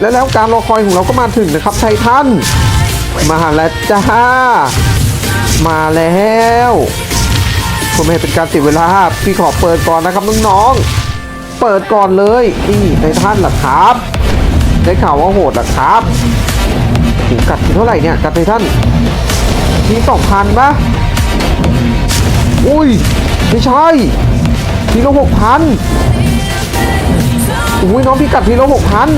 แล้วแล้วการรอคอยของเราก็มาถึงนะครับไททันมาแล้วจ้า มาแล้วเพื่อไม่ให้เป็นการเสียเวลาพี่ขอเปิดก่อนนะครับน้องๆเปิดก่อนเลยนี่ไททันเหรอครับ ได้ข่าวว่าโหดเหรอครับถึงกัดถึงเท่าไหร่เนี่ยกัดไททันทีสองพันปะอุ้ย ไม่ใช่ทีละหกพันอุ้ยน้องพี่กัดทีละหกพัน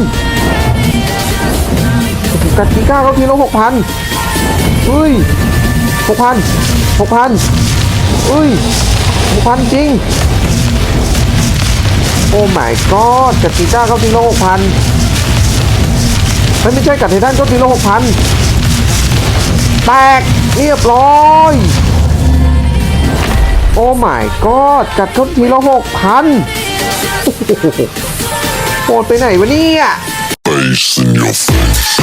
กัดกีก้าเขาทีละหกพันอุ้ยหกพันหกพันอุ้ยหกพันจริง โอ้ my god กัดกีก้าเขาทีละหกพันไม่ใช่กัดไททันเขาทีละหกพันแตกเรียบร้อยโอ้ my god กัดเขาทีละหกพันโหดไปไหนวะเนี่ย Face in your face.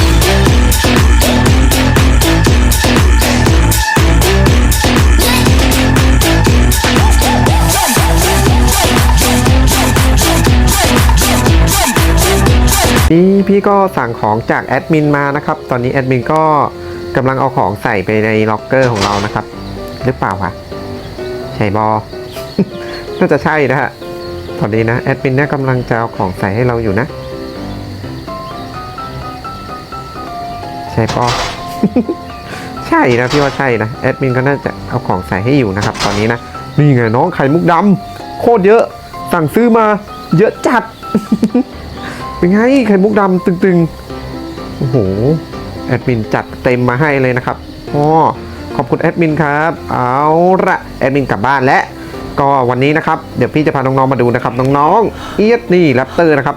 นี่พี่ก็สั่งของจากแอดมินมานะครับ ตอนนี้แอดมินก็กำลังเอาของใส่ไปในล็อกเกอร์ของเรานะครับ หรือเปล่าวะใช่บอ น่าจะใช่นะฮะ ตอนนี้นะแอดมินเนี่ยกำลังจะเอาของใส่ให้เราอยู่นะ ใช่ปอใช่นะพี่ว่าใช่นะแอดมินก็น่าจะเอาของใส่ให้อยู่นะครับ ตอนนี้นะนี่ไงน้องไข่มุกดำโคตรเยอะ สั่งซื้อมาเยอะจัด เป็นไงไข่มุกดำตึงๆโอ้โหแอดมินจัดเต็มมาให้เลยนะครับอ๋อขอบคุณแอดมินครับ เอาละแอดมินกลับบ้านแล้วก็วันนี้นะครับ เดี๋ยวพี่จะพาน้องๆมาดูนะครับ น้องๆเอียดนี่แรปเตอร์นะครับ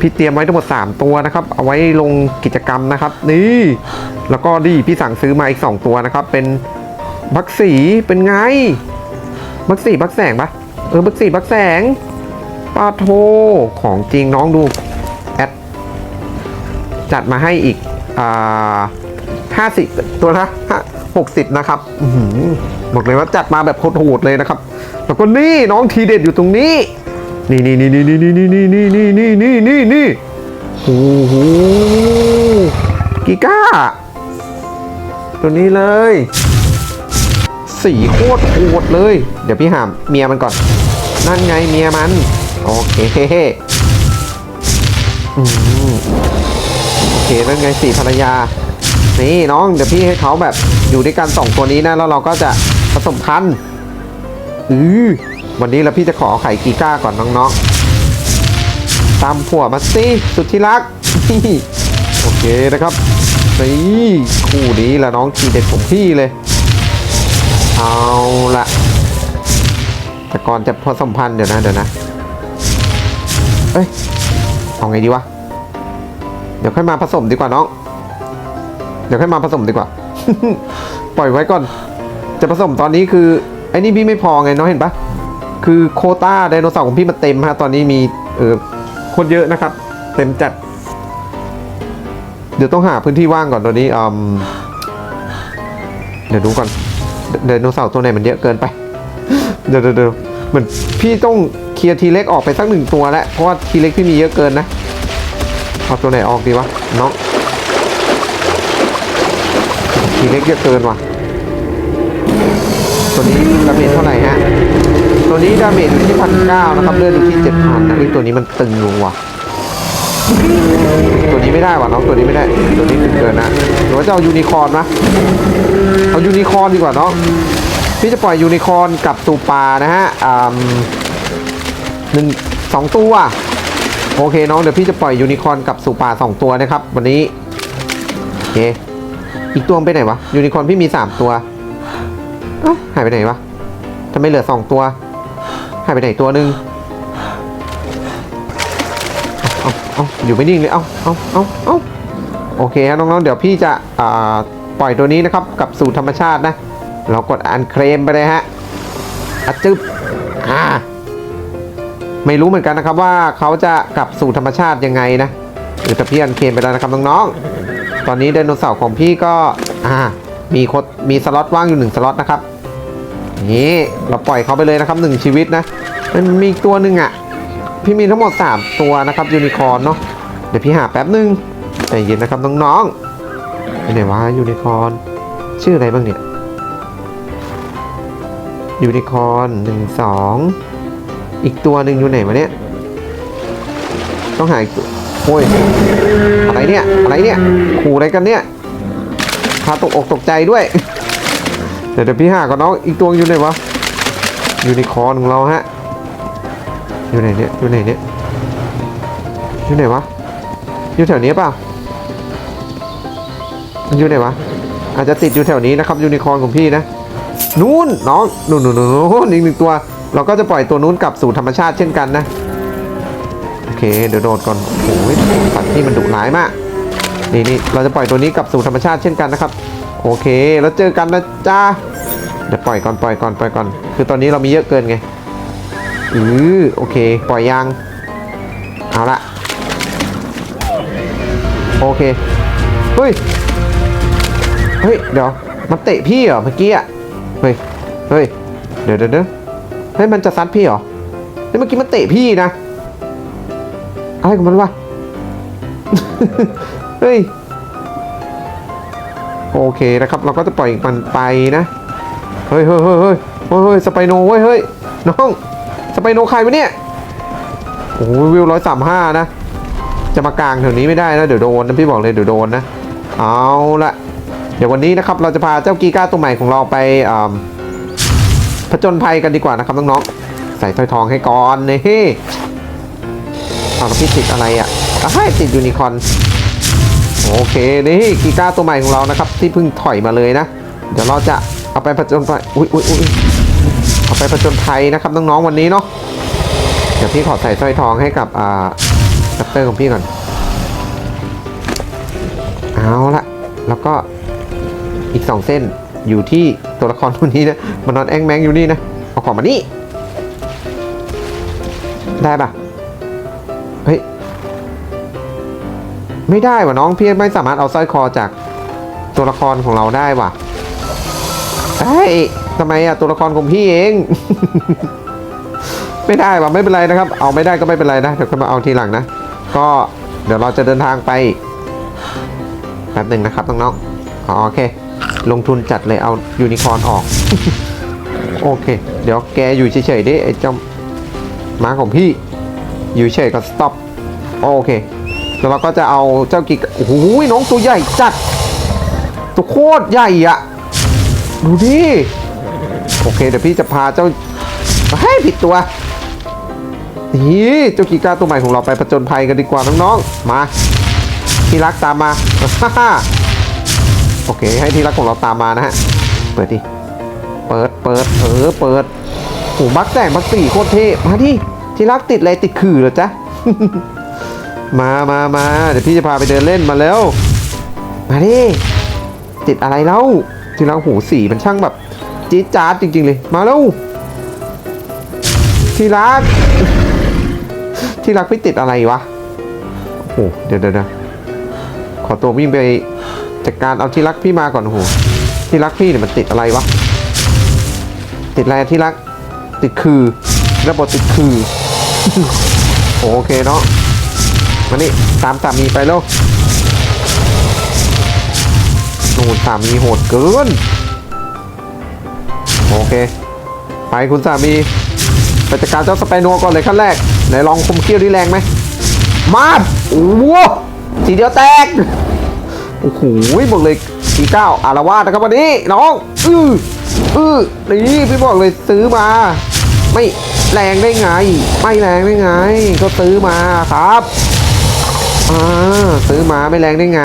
พี่เตรียมไว้ทั้งหมด 3 ตัวนะครับ เอาไว้ลงกิจกรรมนะครับ นี่ แล้วก็ดีพี่สั่งซื้อมาอีก 2 ตัวนะครับ เป็นบักสีเป็นไง บักสีบักแสงปะเออบักสีบักแสงปาโทของจริงน้องดูแอดจัดมาให้อีกอ่าห้าสิบตัวละหกสิบนะครับอื้อหือบอกเลยว่าจัดมาแบบโหดๆเลยนะครับ แล้วก็นี่น้องทีเด็ดอยู่ตรงนี้ นี่นี่นี่นี่นี่นี่นี่นี่นี่นี่นี่นี่นี่โอ้โหกิก้า ตัวนี้เลย สีโคตรโหดเลย เดี๋ยวพี่หามเมียมันก่อน นั่นไงเมียมัน โอเคโอเคนั่นไงสี่ภรรยา นี่น้อง เดี๋ยวพี่ให้เขาแบบอยู่ด้วยกันสองตัวนี้นะ แล้วเราก็จะผสมพันธุ์อือ วันนี้แล้วพี่จะขอไข่กีก้าก่อนน้องๆตามผัวมาสิสุดที่รัก โอเคนะครับนี่คู่นี้ละน้องทีเด็ดของพี่เลย เอาละแต่ก่อนจะผสมพันธ์เดี๋ยวนะเดี๋ยวนะ เอ้ย เอาไงดีวะ เดี๋ยวค่อยมาผสมดีกว่าน้อง เดี๋ยวค่อยมาผสมดีกว่า ปล่อยไว้ก่อน จะผสมตอนนี้คือไอ้นี่พี่ไม่พอไงน้องเห็นปะ คือโคต้าไดโนเสาร์ของพี่มันเต็มฮะตอนนี้มีเออคนเยอะนะครับ เต็มจัด เดี๋ยวต้องหาพื้นที่ว่างก่อนตอนนี้อืมเดี๋ยวดูก่อนไดโนเสาร์ตัวไหนมันเยอะเกินไป เดี๋ยวเดี๋ยวเดี๋ยวเหมือนพี่ต้องเคลียร์ทีเล็กออกไปสักหนึ่งตัวแล้วเพราะว่าทีเล็กพี่มีเยอะเกินนะเอาตัวไหนออกดีวะน้องทีเล็กเยอะเกินว่ะตัวนี้ดาเมจเท่าไหร่ฮะ ตัวนี้ดาเมจอยู่ที่พันเก้านะครับ เลือดอยู่ที่เจ็ดพันนะไอ้ตัวนี้มันตึงอยู่ว่ะ ตัวนี้ไม่ได้ว่ะน้องตัวนี้ไม่ได้ ตัวนี้ตึงเกินนะหรือว่าจะเอายูนิคอร์นนะเอายูนิคอร์นดีกว่าน้องพี่จะปล่อยยูนิคอร์นกับตูปานะฮะอ่าหนึ่งสองตัวโอเคน้องเดี๋ยวพี่จะปล่อยยูนิคอร์นกับสูปาสองตัวนะครับ วันนี้โอเคอีกตัวไปไหนวะยูนิคอร์นพี่มีสามตัวหายไปไหนวะทำไมเหลือสองตัว หายไปไหนตัวหนึ่งเอาเอาอาอยู่ไม่นิ่งเลย เอาเอาเอาเอาโอเคครับน้องๆ เดี๋ยวพี่จะปล่อยตัวนี้นะครับกับสู่ธรรมชาตินะ เรากดอันเคลมไปเลยฮะอะจึบอ่าไม่รู้เหมือนกันนะครับว่าเขาจะกลับสู่ธรรมชาติยังไงนะหรือแต่พี่อันเคลมไปแล้วนะครับน้องๆ ตอนนี้ไดโนเสาร์ของพี่ก็อ่ามีคดมีสล็อตว่างอยู่หนึ่งสล็อตนะครับ นี่เราปล่อยเขาไปเลยนะครับหนึ่งชีวิตนะมันมีอีกตัวหนึ่งอะ พี่มีทั้งหมด 3 ตัวนะครับยูนิคอร์นเนาะเดี๋ยวพี่หาแป๊บนึงใจเย็นนะครับน้องๆไปไหนวะยูนิคอร์นชื่ออะไรบ้างเนี่ยยูนิคอร์นหนึ่งสองอีกตัวหนึ่งอยู่ไหนวะเนี่ยต้องหาอีกตัวโอ้ยอะไรเนี่ยอะไรเนี่ยขู่อะไรกันเนี่ยพาตกอกตกใจด้วย เดี๋ยวเดี๋ยวพี่หาก่อนน้องอีกตัวอยู่ไหนวะยูนิคอร์นของเราฮะอยู่ไหนเนี่ยอยู่ไหนเนี่ยอยู่ไหนวะอยู่แถวนี้เปล่ามันอยู่ไหนวะอาจจะติดอยู่แถวนี้นะครับยูนิคอร์นของพี่นะนู้นน้องนู้นนู้นนู้นนู้นอีกหนึ่งตัว เราก็จะปล่อยตัวนู้นกลับสู่ธรรมชาติเช่นกันนะโอเคเดี๋ยวโดดก่อนโอ้ยสัตว์ที่มันดุร้ายมาก นี่นี่เราจะปล่อยตัวนี้กลับสู่ธรรมชาติเช่นกันนะครับ โอเค แล้วเจอกันนะจ้าเดี๋ยวปล่อยก่อนปล่อยก่อนปล่อยก่อน คือตอนนี้เรามีเยอะเกินไงอือโอเค ปล่อยยางเอาละโอเคเฮ้ยเฮ้ยเดี๋ยวมันเตะพี่เหรอเมื่อกี้อะเฮ้ยเฮ้ยเดี๋ยวเดี๋ยวเดี๋ยวเฮ้ยมันจะซัดพี่เหรอเฮ้ยเมื่อกี้มันเตะพี่นะอะไรของมันวะ เฮ้ย โอเคนะครับ เราก็จะปล่อยมันไปนะเฮ้ยเฮ้ยเฮ้ยเฮ้ยเฮ้ยเฮ้ยสไปโนเว้ยเฮ้ย น้อง สไปโนใครวะเนี่ย โอ้โหวิวร้อยสามห้านะ จะมากลางแถวนี้ไม่ได้นะ เดี๋ยวโดนนะพี่บอกเลยเดี๋ยวโดนนะ เอาละเดี๋ยววันนี้นะครับ เราจะพาเจ้ากีก้าตัวใหม่ของเราไปผจญภัยกันดีกว่านะครับน้องๆ ใส่สร้อยทองให้ก่อนนี่เอาแล้วพี่ติดอะไรอะอะให้ติดยูนิคอร์น โอเคนี่กีก้าตัวใหม่ของเรานะครับ ที่เพิ่งถอยมาเลยนะ เดี๋ยวเราจะเอาไปผจญภัยอุ้ยอุ้ยอุ้ยเอาไปผจญภัยนะครับน้องๆวันนี้เนาะเดี๋ยวพี่ขอใส่สร้อยทองให้กับอ่าคัตเตอร์ของพี่ก่อนเอาละแล้วก็อีกสองเส้นอยู่ที่ตัวละครตัวนี้นะมันนอนแองแมงอยู่นี่นะเอาของมานี่ได้ปะ ไม่ได้ว่ะน้องพี่ไม่สามารถเอาสร้อยคอจากตัวละครของเราได้ว่ะเฮ้ยทำไมอะตัวละครของพี่เอง ไม่ได้ว่ะไม่เป็นไรนะครับ เอาไม่ได้ก็ไม่เป็นไรนะเดี๋ยวค่อยมาเอาทีหลังนะก็เดี๋ยวเราจะเดินทางไปแป๊บหนึ่งนะครับน้องๆอ๋อโอเค ลงทุนจัดเลยเอายูนิคอร์นออก โอเค เดี๋ยวแกอยู่เฉยๆดิไอ้เจ้าม้าของพี่ อยู่เฉยก็สต็อปโอเค แล้วเราก็จะเอาเจ้ากิกโอ้โหน้องตัวใหญ่จัด ตัวโคตรใหญ่อะดูดิโอเคเดี๋ยวพี่จะพาเจ้าให้ผิดตัวนี่เจ้ากีก้าตัวใหม่ของเราไปผจญภัยกันดีกว่าน้องๆมาที่รักตามมาโอเคให้ที่รักของเราตามมานะฮะเปิดดิเปิดเปิดเออเปิดโอ้บักแต่งบักสี่โคตรเท่มาดิที่รักติดอะไรติดขื่อเหรอจ๊ะ มามามาเดี๋ยวพี่จะพาไปเดินเล่นมาแล้ว มาดิติดอะไรแล้วที่รักหูสีมันช่างแบบจี๊ดจ๊าดจริง ๆ เลย มาแล้วที่รัก ที่รักพี่ติดอะไรวะโอ้โหเดี๋ยวเดี๋ยวเดี๋ยวขอตัววิ่งไปจัดการเอาที่รักพี่มาก่อนโอ้โหที่รักพี่เนี่ยมันติดอะไรวะติดอะไรที่รักติดคือ ระบบติดคือ โอเคเนาะ มานี่ตามสามีไปแล้วนู่นสามีโหดเกิน โอเค ไปคุณสามีไปจัดการเจ้าสไปโนก่อนเลยขั้นแรก ไหนลองคมเขี้ยวดีแรงไหม มาดโอ้โหสีเดียวแตก โอ้โหบอกเลยทีเก้าอารวาสนะครับวันนี้ น้อง อืออือนี่พี่บอกเลยซื้อมา ไม่แรงได้ไง ไม่แรงได้ไง ก็ซื้อมาครับ อ่าซื้อมาไม่แรงได้ไง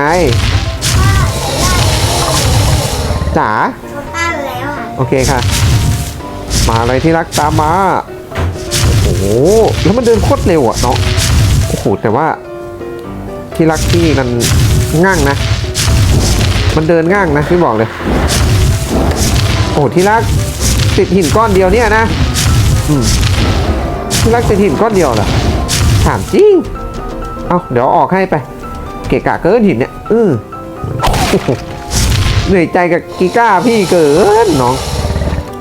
จ๋าเขาตั้งแล้วอะโอเคค่ะ มาเลยที่รักตามมา โอ้โห แล้วมันเดินโคตรเร็วอะเนาะโอ้โห แต่ว่า ที่รักที่มันง่างนะ มันเดินง่างนะพี่บอกเลย โอ้โหที่รักติดหินก้อนเดียวเนี่ยนะอืมที่รักติดหินก้อนเดียวเหรอถามจริง เอาเดี๋ยวออกให้ไป เกะกะเกินหินเนี่ยเออโอ้โหเหนื่อยใจกับกีก้าพี่เกินน้อง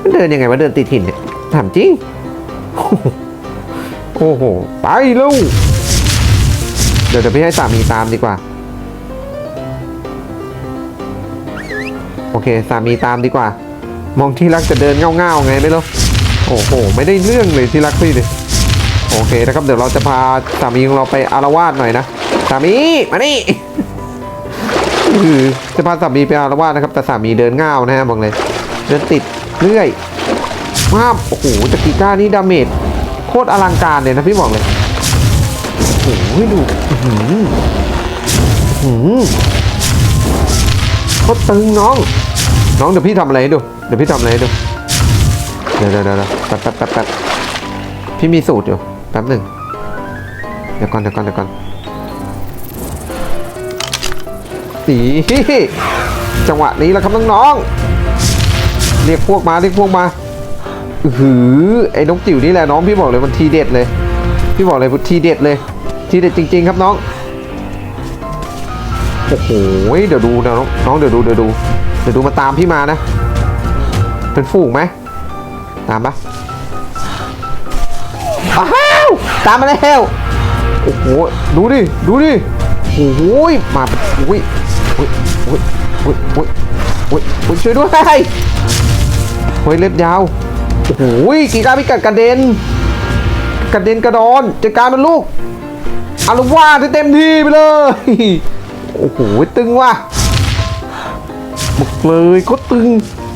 มันเดินยังไงวะเดินติดหินเนี่ยถามจริง โอ้โห ไปลูกเดี๋ยวดี๋ยวเดี๋ยวพี่ให้สามีตามดีกว่า โอเคสามีตามดีกว่า มองที่รักจะเดินเง่าๆไงไม่รู้โอ้โห ไม่ได้เรื่องเลยที่รักพี่เลย โอเคนะครับเดี๋ยวเราจะพาสามีของเราไปอารวาสหน่อยนะสามีมานี่คือจะพาสามีไปอารวาสนะครับแต่สามีเดินง่าวนะฮะบอกเลย เดินติดเรื่อยมากโอ้โหจากกีก้านี่ดาเมจโคตรอลังการเลยนะพี่บอกเลยโอ้โหดูอื้อหืออื้อหือโคตรตึงน้อง น้องเดี๋ยวพี่ทำอะไรให้ดูเดี๋ยวพี่ทำอะไรให้ดูเดี๋ยวเดี๋ยวเดี๋ยวแป๊บแป๊บแป๊บพี่มีสูตรอยู่ แป๊บหนึ่งเดี๋ยวก่อนเดี๋ยวก่อนเดี๋ยวก่อนสีจังหวะนี้แหละครับน้องๆเรียกพวกมาเรียกพวกมาอือหือไอ้นกจิ๋วนี่แหละน้องพี่บอกเลยมันทีเด็ดเลย พี่บอกเลยทีเด็ดเลย ทีเด็ดจริง ๆ ครับน้องโอ้โหเดี๋ยวดูนะน้องเดี๋ยวดูเดี๋ยวดูเดี๋ยวดูมาตามพี่มานะ เป็นฝูงไหมตามปะ ตามมาแล้ว โอ้โห ดูดิ ดูดิ โอ้โหยมาอุ้ยอุ้ยอุ้ยอุ้ยอุ้ยอุ้ยอุ้ยช่วยด้วยเฮ้ยเล็บยาว โอ้โหยกีการพิกัดกระเด็น กระเด็นกระดอนจัดการมันลูกอารวาสเต็มที่ไปเลย โอ้โห ตึงว่ะบอกเลยก็ตึง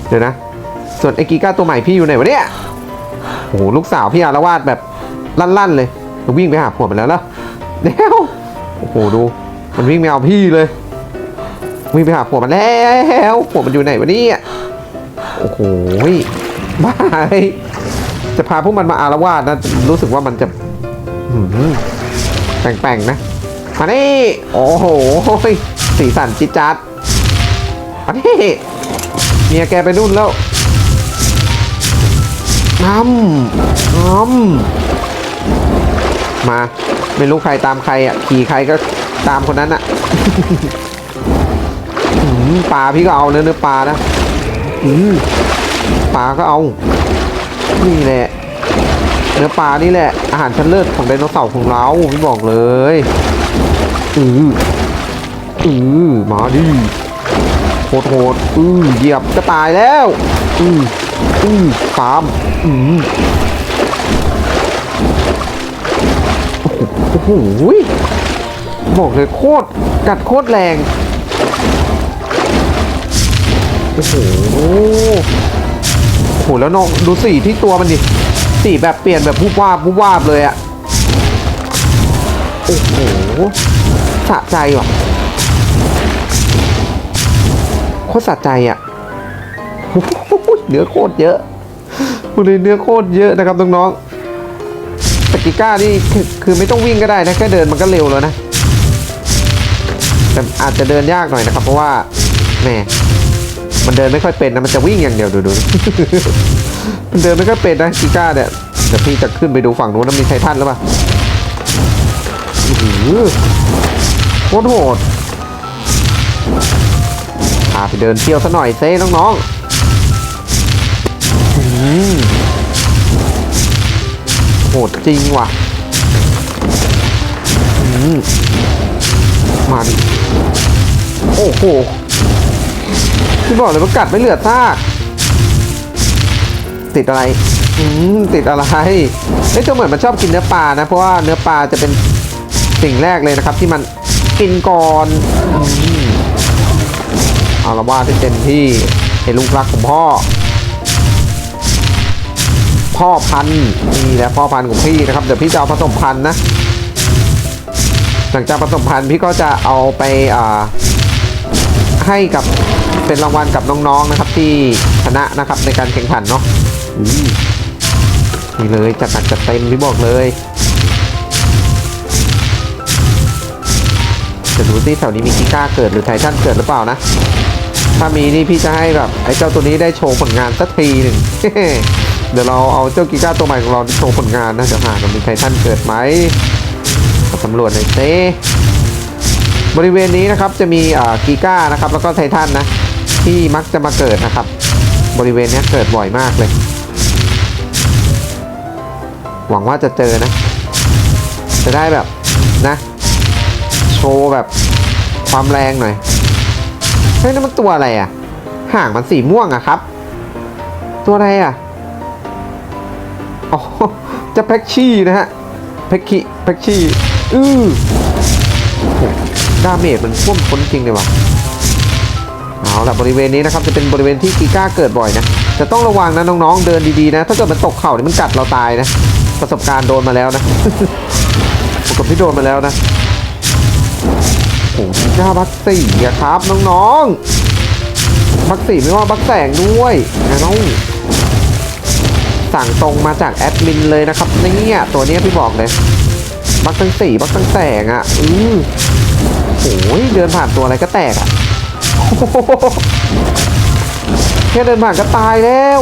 เดี๋ยวนะ ส่วนไอ้กีก้าตัวใหม่พี่อยู่ไหนวะเนี่ย โอ้โห ลูกสาวพี่อารวาสแบบลั่นๆเลย มันวิ่งไปหาผัวมันแล้วเหรอเดี๋ยวโอ้โหดู มันวิ่งไปเอาพี่เลย วิ่งไปหาผัวมันแล้วผัวมันอยู่ไหนวะเนี่ยโอ้โหบ้าจะพาพวกมันมาอารวาสนะรู้สึกว่ามันจะหืมแปลงๆนะมานี่ โอ้โหสีสันจิจัดมานี่เมียแกไปนู่นแล้วน้ำน้ำ มา ไม่รู้ใครตามใครอะ ขี่ใครก็ตามคนนั้นอะปลาพี่ก็เอาเนื้อเนื้อปลานะอืมปลาก็เอา นี่แหละ เนื้อปลานี่แหละ อาหารชั้นเลิศของไดโนเสาร์ของเราพี่บอกเลย อืออือมาดิโหดโหดอือเหยียบจะตายแล้ว อืออือฟามอือ โหบอกเลยโคตรกัดโคตรแรงโอ้โหโหแล้วน้องดูสีที่ตัวมันดิสีแบบเปลี่ยนแบบวูบวาบวูบวาเลยอะโอ้โหสะใจว่ะโคตรสะใจอะเนื้อโคตรเยอะพูดเลยเนื้อโคตรเยอะนะครับน้องๆ ต่กิก้านี่คือคือไม่ต้องวิ่งก็ได้นะแค่เดินมันก็เร็วแล้วนะแต่อาจจะเดินยากหน่อยนะครับ เพราะว่าแหมมันเดินไม่ค่อยเป็นนะมันจะวิ่งอย่างเดียวดูดูมันเดินไม่ค่อยเป็นนะกิก้าเนี่ยเดี๋ยวพี่จะขึ้นไปดูฝั่งนู้นนะมีไททันหรือเปล่าอื้อหือโคตรโหดพาไปเดินเที่ยวซะหน่อยเซ่น้องๆอืม โหดจริงว่ะอืมมาดิ โอ้โหที่บอกเลยว่ากัดไม่เหลือซาก ติดอะไร อืม ติดอะไรเอ้ยเจ้าเหมือนมันชอบกินเนื้อปลานะ เพราะว่าเนื้อปลาจะเป็นสิ่งแรกเลยนะครับ ที่มันกินก่อนอเอาละว่าที่เต็มที่เห็นลุงรักของพ่อ พ่อพันธุ์นี่แหละพ่อพันธุ์ของพี่นะครับเดี๋ยวพี่จะเอาผสมพันธุ์นะหลังจากผสมพันธุ์พี่ก็จะเอาไปอ่าให้กับเป็นรางวัลกับน้องๆนะครับ ที่ชนะนะครับในการแข่งขันเนาะอืมนี่เลยจัดหนักจัดเต็มพี่บอกเลยจะดูที่แถวนี้มีกิก้าเกิดหรือไททันเกิดหรือเปล่านะ ถ้ามีนี่พี่จะให้แบบไอ้เจ้าตัวนี้ได้โชว์ผลงานสักทีหนึ่ง เดี๋ยวเราเอาเจ้ากีก้าตัวใหม่ของเราโชว์ผลงานนะเดี๋ยวหากันมีไททันเกิดไหมมาสำรวจหน่อยเต้บริเวณนี้นะครับจะมีอ่ากีก้านะครับแล้วก็ไททันนะที่มักจะมาเกิดนะครับ บริเวณนี้เกิดบ่อยมากเลย หวังว่าจะเจอนะ จะได้แบบนะ โชว์แบบความแรงหน่อยเฮ้ยนั่นมันตัวอะไรอะห่างมันสีม่วงอะครับ ตัวอะไรอะ อ๋อจะแพ็กชี่นะฮะแพ็กคีแพ็กชี่อือโอ้โหดาเมจมันท่วมท้นจริงเลยว่ะเอาละบริเวณนี้นะครับจะเป็นบริเวณที่กีก้าเกิดบ่อยนะจะต้องระวังนะน้องๆเดินดีๆนะ ถ้าเกิดมันตกเข่าเนี่ยมันกัดเราตายนะ ประสบการณ์โดนมาแล้วนะประกบที่โดนมาแล้วนะโอ้โหกีก้าบักสี่ครับน้องๆบักสี่ไม่ว่าบักแสงด้วยนะน้อง สั่งตรงมาจากแอดมินเลยนะครับเนี่ยตัวเนี้ยพี่บอกเลยบักตั้งสี่บักตั้งแสงอะ่ะ อือโอ้ยเดินผ่านตัวอะไรก็แตกอะ่ะแค่เดินผ่านก็ตายแล้ว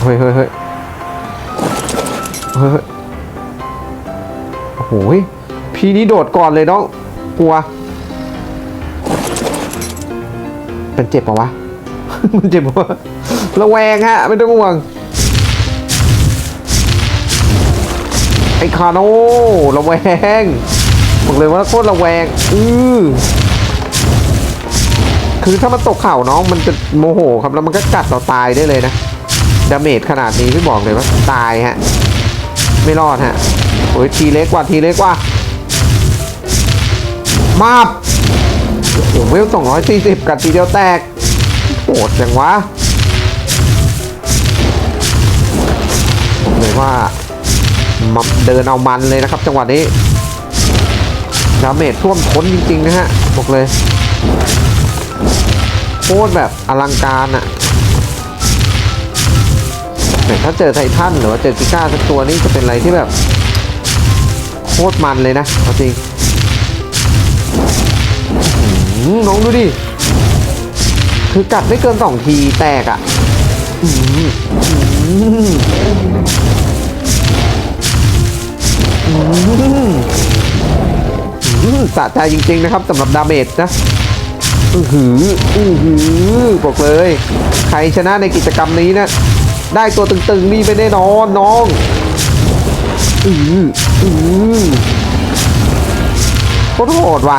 เฮ้ยเฮ้ยเฮ้ยเฮ้ยโอ้โหพี่นี่โดดก่อนเลยน้องกลัว เป็นเจ็บปะวะ มันเจ็บปะวระแวงฮะ ไม่ต้องห่วง ไอ้คาโน่ระแวง บอกเลยว่าโคตรระแวง อือคือถ้ามันตกเข่าน้องมันจะโมโหครับแล้วมันก็กัดเราตายได้เลยนะดาเมจขนาดนี้พี่บอกเลยว่าตายฮะ ไม่รอดฮะโอ้ยทีเล็กกว่าทีเล็กกว่า มาบโอ้โหเวลสองร้อยสี่สิบกัดทีเดียวแตก ดจังวะบอกเลยว่ามาเดินเอามันเลยนะครับ จังหวะนี้ดาเมจท่วมท้นจริง ๆ นะฮะบอกเลยโคตรแบบอลังการอะแต่ถ้าเจอไททันหรือว่าเจอกิก้าสักตัวนี้จะเป็นอะไรที่แบบ โคตรมันเลยนะจริงน้องดูดิ คือกัดไม่เกินสองทีแตกอะ่ะอืออือหืออื้อหืออืมสะใจจริงๆนะครับสำหรับดาเมจนะอือหืออือหือบอกเลย ใครชนะในกิจกรรมนี้นะ ได้ตัวตึงๆนี่ไปแน่นอนน้องอืออือโคตรโหดว่ะ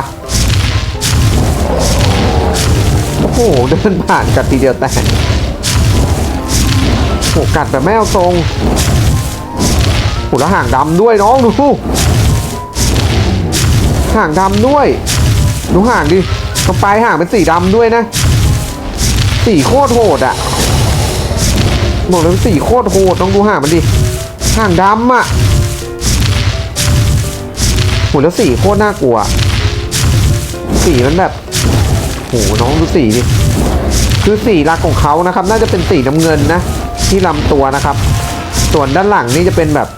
โอ้โห เดินผ่านกัดทีเดียวแต่โหกัดแบบไม่เอาทรงโหแล้วห่างดำด้วยน้องดูห่างดำด้วย ดูห่างดิตรงปลายห่างเป็นสีดำด้วยนะ สีโคตรโหดอะบอกเลยว่าสีโคตรโหดต้องดูห่างมันดิห่างดำอะโหแล้วสีโคตรน่ากลัว สีมันแบบ หน้องดูสีดิคือสีหลักของเขานะครับ น่าจะเป็นสีน้ำเงินนะ ที่ลำตัวนะครับ ส่วนด้านหลังนี่จะเป็นแบบ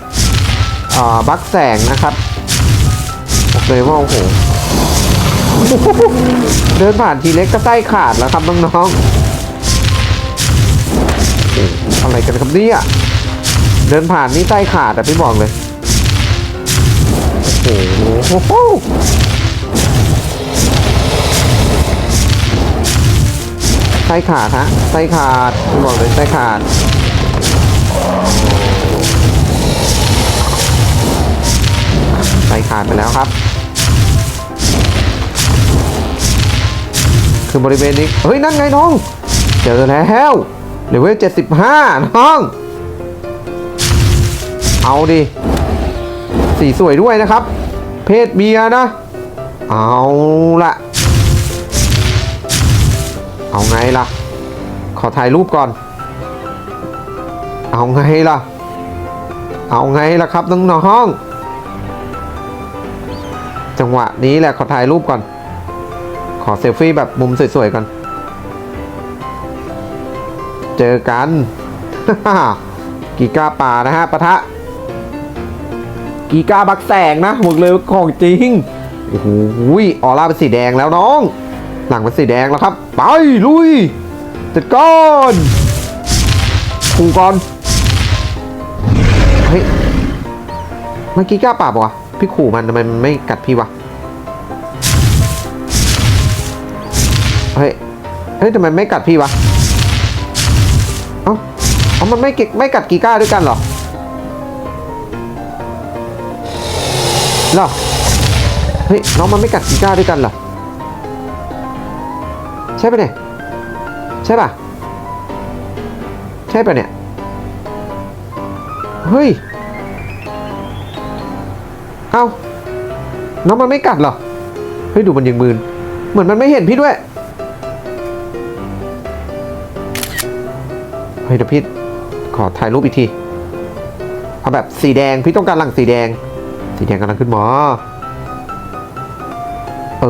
บักแสงนะครับบอกเลยว่าโอ้โหเดินผ่านทีเล็กก็ไส้ขาดแล้วครับน้องๆโอ้อะไรกันครับเนี่ยเดินผ่านนี่ไส้ขาดอะพี่บอกเลยโอ้โห ไส้ขาดฮะไส้ขาดบอกเลยไส้ขาดไส้ขาดไปแล้วครับ คือบริเวณนี้เฮ้ย นั่นไงน้อง เจอแล้วเลเวล75น้อง เอาดิ สีสวยด้วยนะครับ เพศเมียนะ เอาละ เอาไงล่ะ ขอถ่ายรูปก่อน เอาไงล่ะ เอาไงล่ะครับน้องๆจังหวะนี้แหละขอถ่ายรูปก่อน ขอเซลฟี่แบบมุมสวยๆก่อน เจอกันกีกาป่านะฮะปะทะ กีกาบักแสงนะบอกเลยของจริงโอ้โหออร่าเป็นสีแดงแล้วน้อง หลังเป็นสีแดงแล้วครับ ไป ลุย จัดก้อนขู่ก่อน เฮ้ย เมื่อกี้กล้าป่าปะวะพี่ขู่มันทำไมมันไม่กัดพี่วะ เฮ้ย เฮ้ยทำไมไม่กัดพี่วะ เอ้าเอ้ามันไม่เก็ไม่กัดกีก้าด้วยกันเหรอหรอเฮ้ยน้องมันไม่กัดกีก้าด้วยกันเหรอ ใช่ปะเนี่ย ใช่ปะใช่ปะเนี่ย เฮ้ย เอาน้องมันไม่กัดเหรอ เฮ้ย ดูมันยังมืน เหมือนมันไม่เห็นพี่ด้วย เฮ้ยเดี๋ยวพี่ขอถ่ายรูปอีกที เอาแบบสีแดง พี่ต้องการหลังสีแดง สีแดงกำลังขึ้นหมาเอ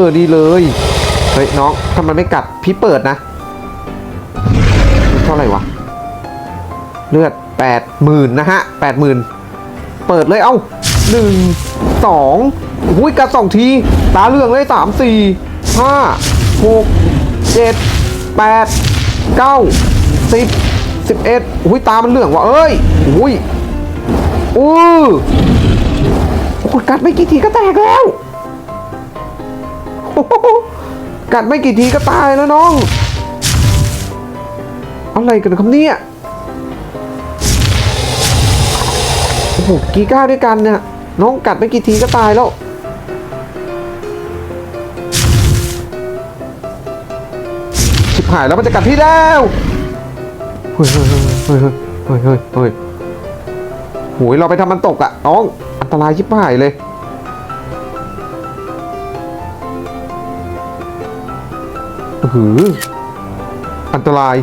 อ นี่เลย เฮ้ยน้องถ้ามันไม่กัดพี่เปิดนะ เท่าไหร่วะ เลือดแปดหมื่นนะฮะแปดหมื่นเปิดเลยเอ้าหนึ่งสองอุ้ยกัดสองที ตาเหลืองเลยสามสี่ห้าหกเจ็ดแปดเก้าสิบสิบเอ็ดอุ้ยตามันเหลืองว่ะเอ้ยอุ้ยอู้โอ้ยกัดไม่กี่ทีก็แตกแล้ว กัดไม่กี่ทีก็ตายแล้วน้อง อะไรกันครับเนี่ยโอ้โหกีก้าด้วยกันเนี่ยน้องกัดไม่กี่ทีก็ตายแล้วชิบหายแล้วมันจะกัดพี่แล้วเฮ้ยเฮ้ยเฮ้ยเฮ้ยเฮ้ยเฮ้ยโหยเราไปทำมันตกอะน้อง อันตรายชิบหายเลย หือ อันตราย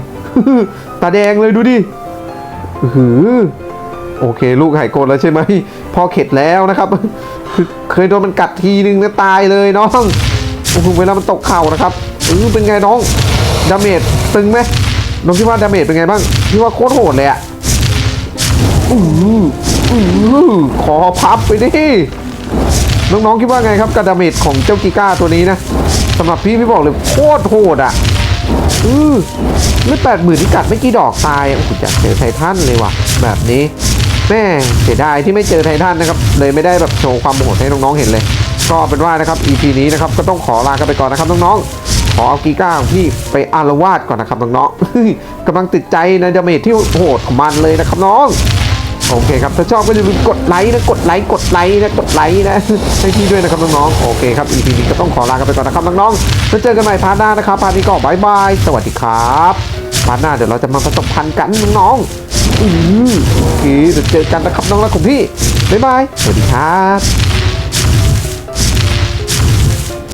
ตาแดงเลยดูดิหือ โอเค ลูกหายโกรธแล้วใช่ไหมพอเข็ดแล้วนะครับ เคยโดนมันกัดทีนึงนะตายเลยน้องโอ้โหเวลามันตกเข่านะครับเออเป็นไงน้อง ดาเมจตึงไหมน้องคิดว่าดาเมจเป็นไงบ้างพี่ว่าโคตรโหดเลยอะอืออือขอพับไปดิ น้องๆคิดว่าไงครับกับดาเมจของเจ้ากิก้าตัวนี้นะำหรับพี่พี่บอกเลยโคตรโหดอะอือเลือดแปดหมื่นที่กัดไม่กี่ดอกตายโอ้โหอยากเจอไททันเลยว่ะ แบบนี้แม่เสียดายที่ไม่เจอไททันนะครับ เลยไม่ได้แบบโชว์ความโหดให้น้องๆเห็นเลย ก็เป็นว่านะครับ EP นี้นะครับก็ต้องขอลากันไปก่อนนะครับน้องๆขอเอากีก้าของพี่ไปอารวาสก่อนนะครับน้องๆกำลังติดใจในดาเมจที่โหดของมันเลยนะครับน้อง โอเคครับ ถ้าชอบก็อย่าลืมกดไลค์นะ กดไลค์ กดไลค์นะ กดไลค์นะ ให้พี่ด้วยนะครับน้องๆ โอเคครับ EP นี้ก็ต้องขอลากันไปก่อนนะครับน้องๆ แล้วเจอกันใหม่พาร์ทหน้านะครับ พาร์ทนี้ก็บายบาย สวัสดีครับพาร์ทหน้าเดี๋ยวเราจะมาผสมพันธุ์กันน้องๆอือโอเคเดี๋ยวเจอกันนะครับน้องๆของพี่ บ๊ายบาย สวัสดีครับ